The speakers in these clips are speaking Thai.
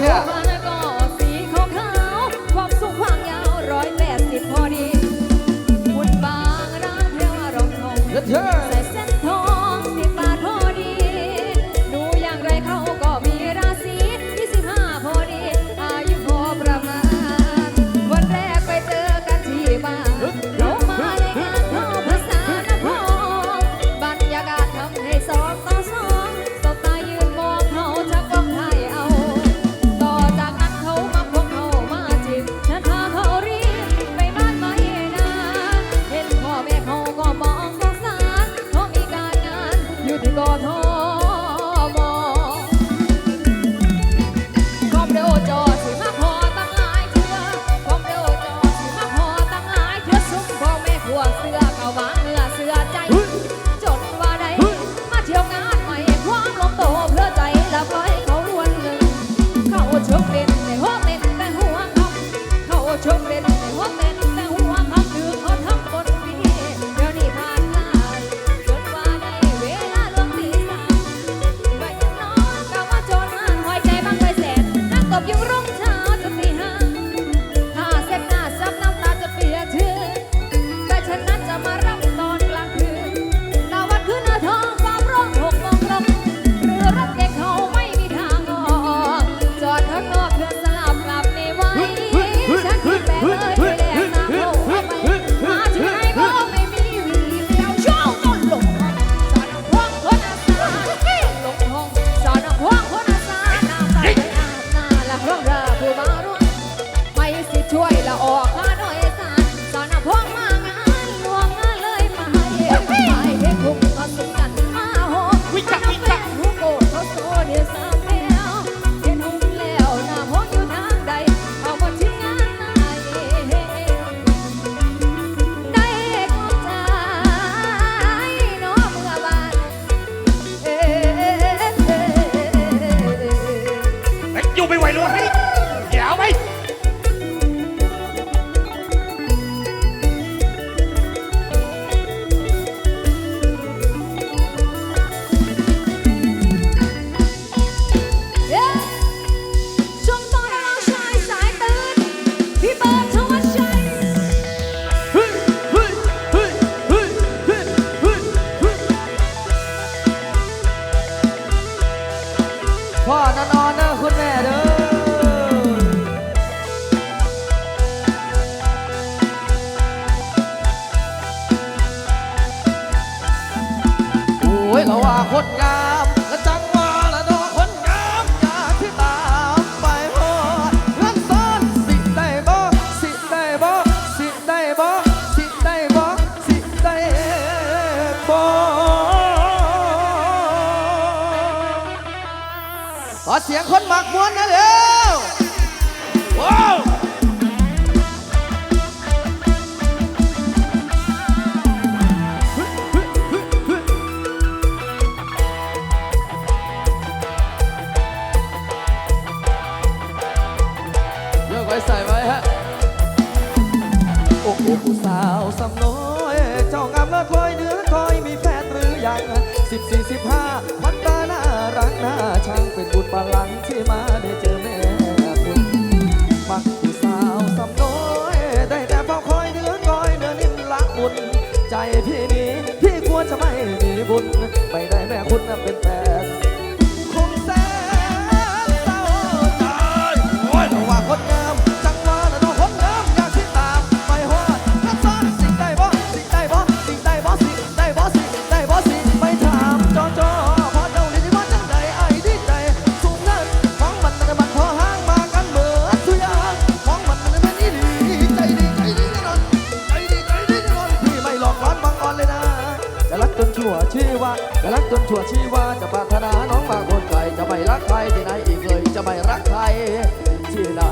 เนี่ยาก็สีขาวๆความสูงความยาวร้อยแปดสิบพอดี บุญบางร้านเรีารองทอง คนงามและจังว่าละดอคนงามอย่าที่ตามไปหอดลักซ้อนสิได้บ่สิได้บ่สิได้บ่สิได้บ่สิได้บ่ขอเสียงคน สาวสำน้อยเจ้างามเลิศคอยเนื้อคอยมีแฟนหรือยังสิบสี่สิบห้าพันตาหน้ารักหน้าช่างเป็นบุตรบาลังที่มาได้เจอแม่คุณมักผู้สาวสำน้อยได้แต่เฝ้คอยเนื้อคอยเนื้นิ่มละบุญใจพี่นี้พี่ควรจะไม่มีบุญไม่ได้แม่คุณเป็นแต่ จะรักจนชั่วชีวาจะปรารถนาน้องมาคนไกลจะไม่รักใครที่ไหนอีกเลย จะไม่รักใครที่ไหน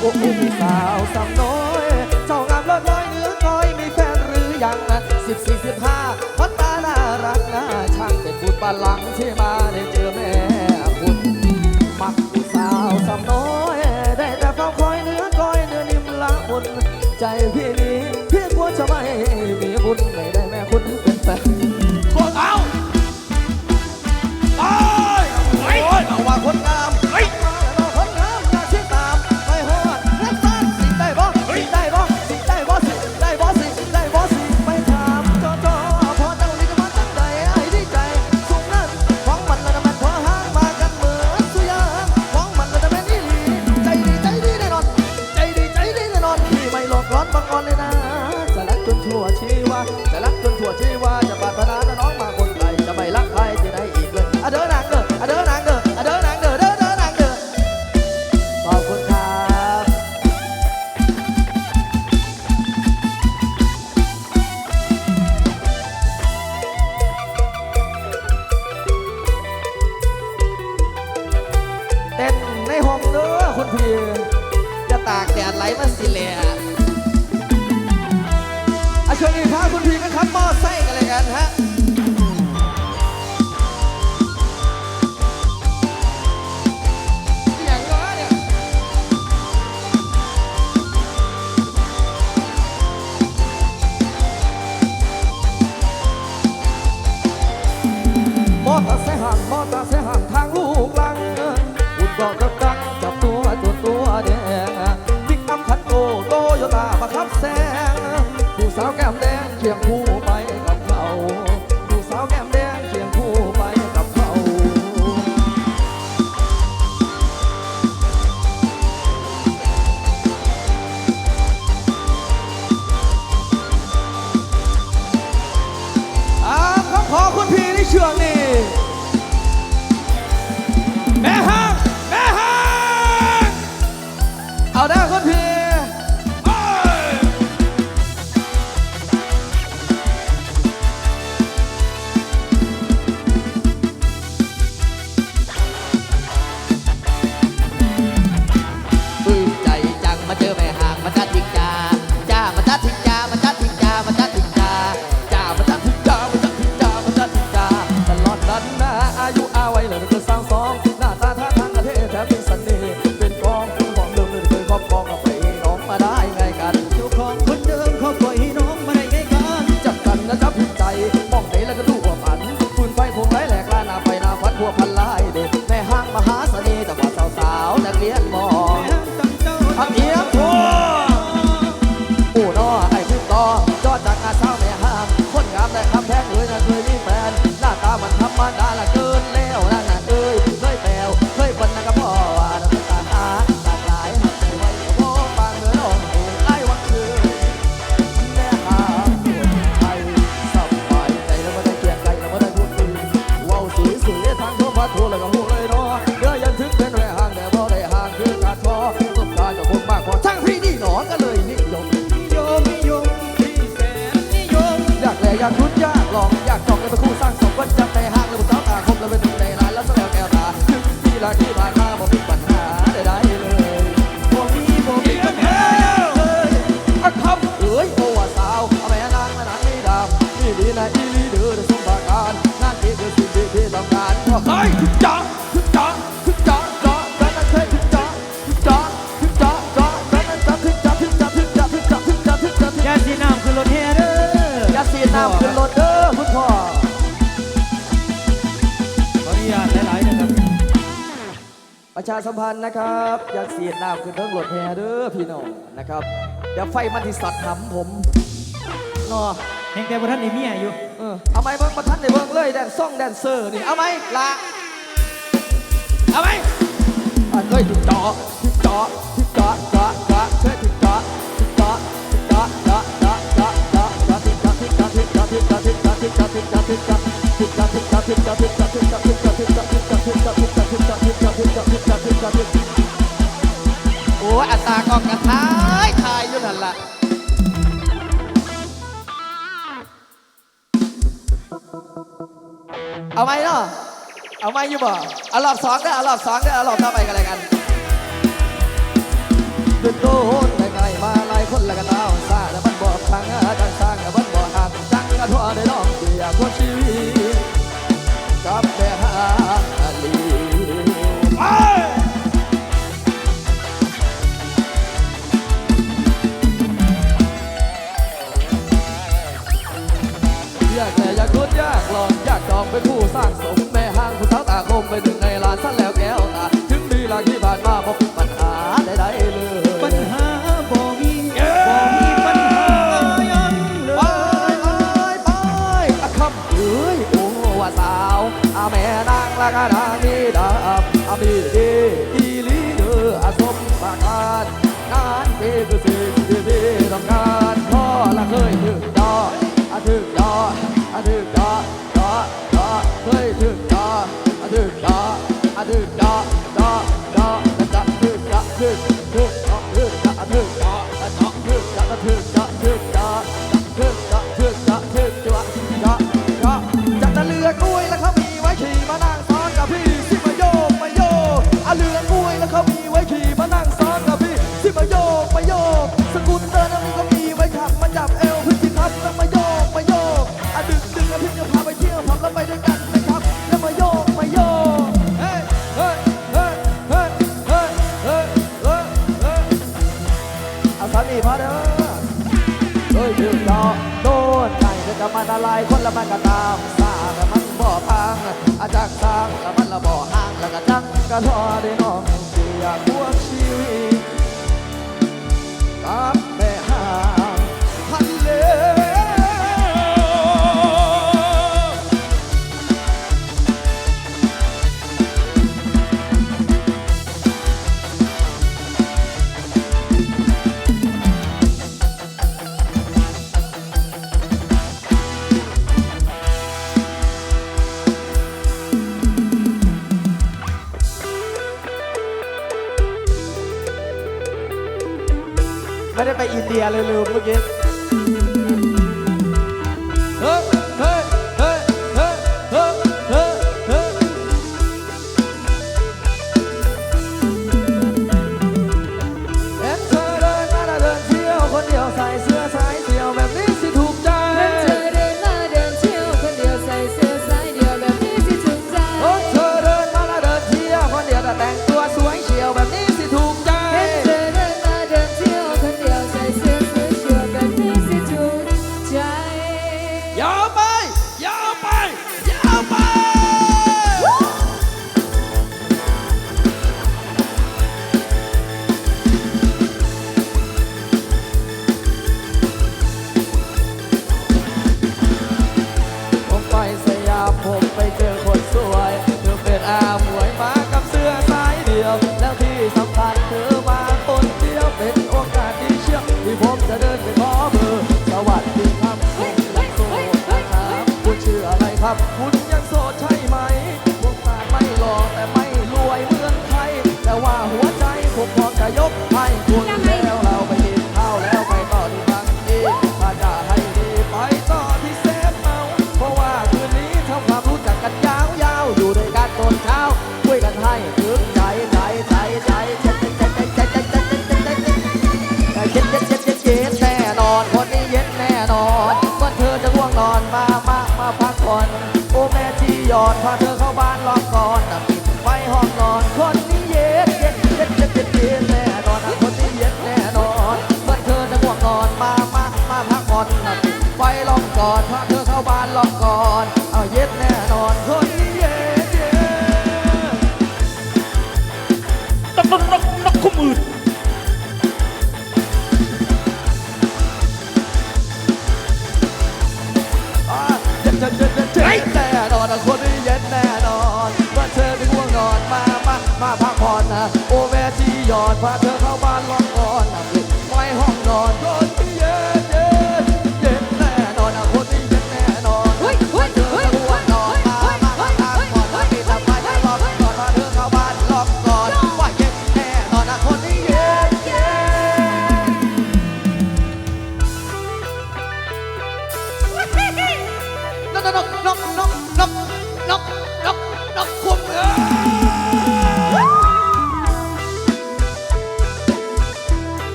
โอ้โอ้สาวสาวน้อย เจ้างามเลิศลอยเนื้อก้อยมีแฟนหรือยังสิบสี่สิบ ใจพี่นี้พี่กลัวจะไม่ Got ยจ๊เฮ้ยจ๊น้ำคือรถแห่เด้อยาสีน้ำคือรถเด้อคุณพ่อขออนุาตหลายๆนะครับประชาสัมพันธ์นะครับยาเสียน้ำคือเรื่องหล่แห่เด้อพี่น้องนะครับอย่าไฟมันที่สัตว์ทำผมเนอะ เห็นแต่ว่าท่านในเมียอยู่ เออเอาไหมเบิ้งประทันในเบิ้งเลยแดนซ่องแดนเซอร์นี่เอาไหมละเอาไหมอะเลยจุอเจาะจุดเจาะจุดเอยู่บ่อารอบสองได้ออารอบสองได้ออารอบต่าไปกันเลยกันดึงโดนไกลๆมาหลายคนแล้วก็ดาวซาแล้วมันบอกทางทางสร้างแล้วมันบอกหักจังกระทั่วได้ลองเสียคนชีวิตกับแม่หาลีไอยากแต่อยากรุดอยากลองอยากจองเป็นผู้สร้างสม roupa do rei.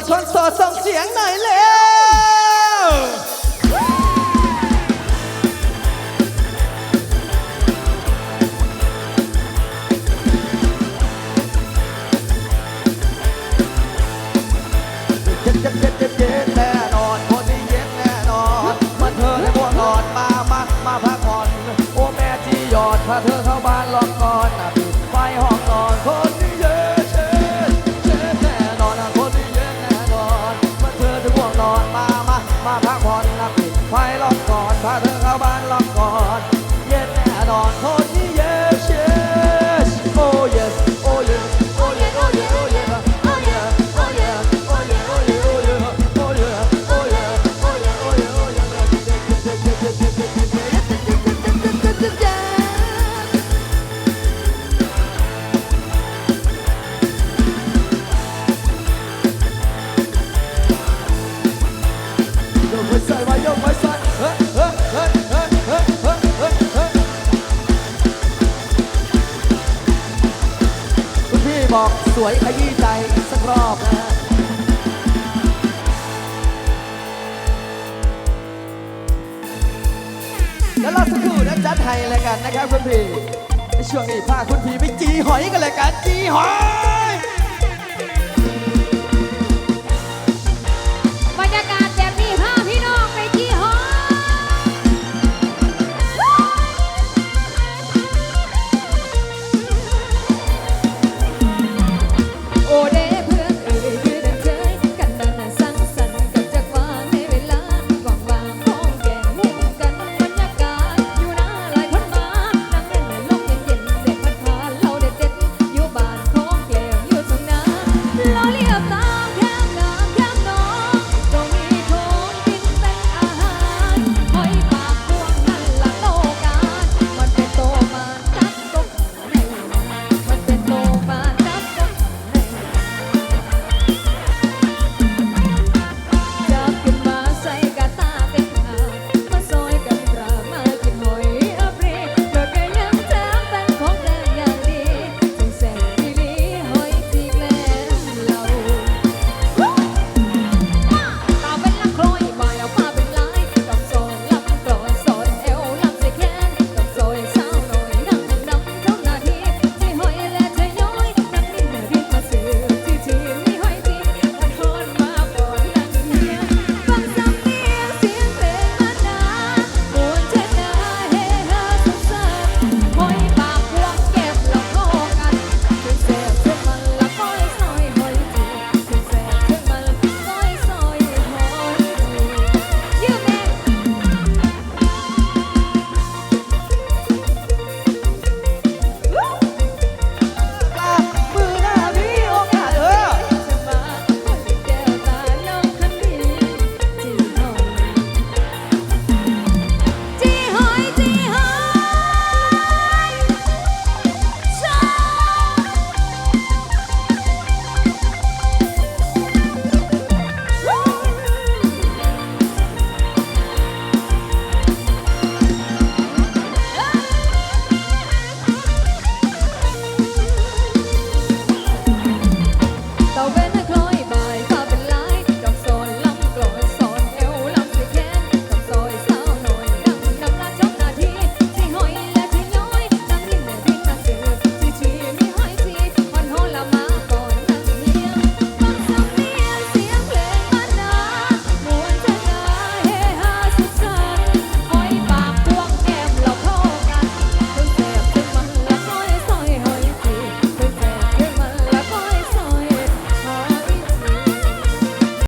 ดคนโสดส่งเสียงหน่อยเร็ว ให้แลยกันนะครับคุณพี่ในช่วงนี้พาคุณพี่ไปจีหอยกันเลยกันจีหอย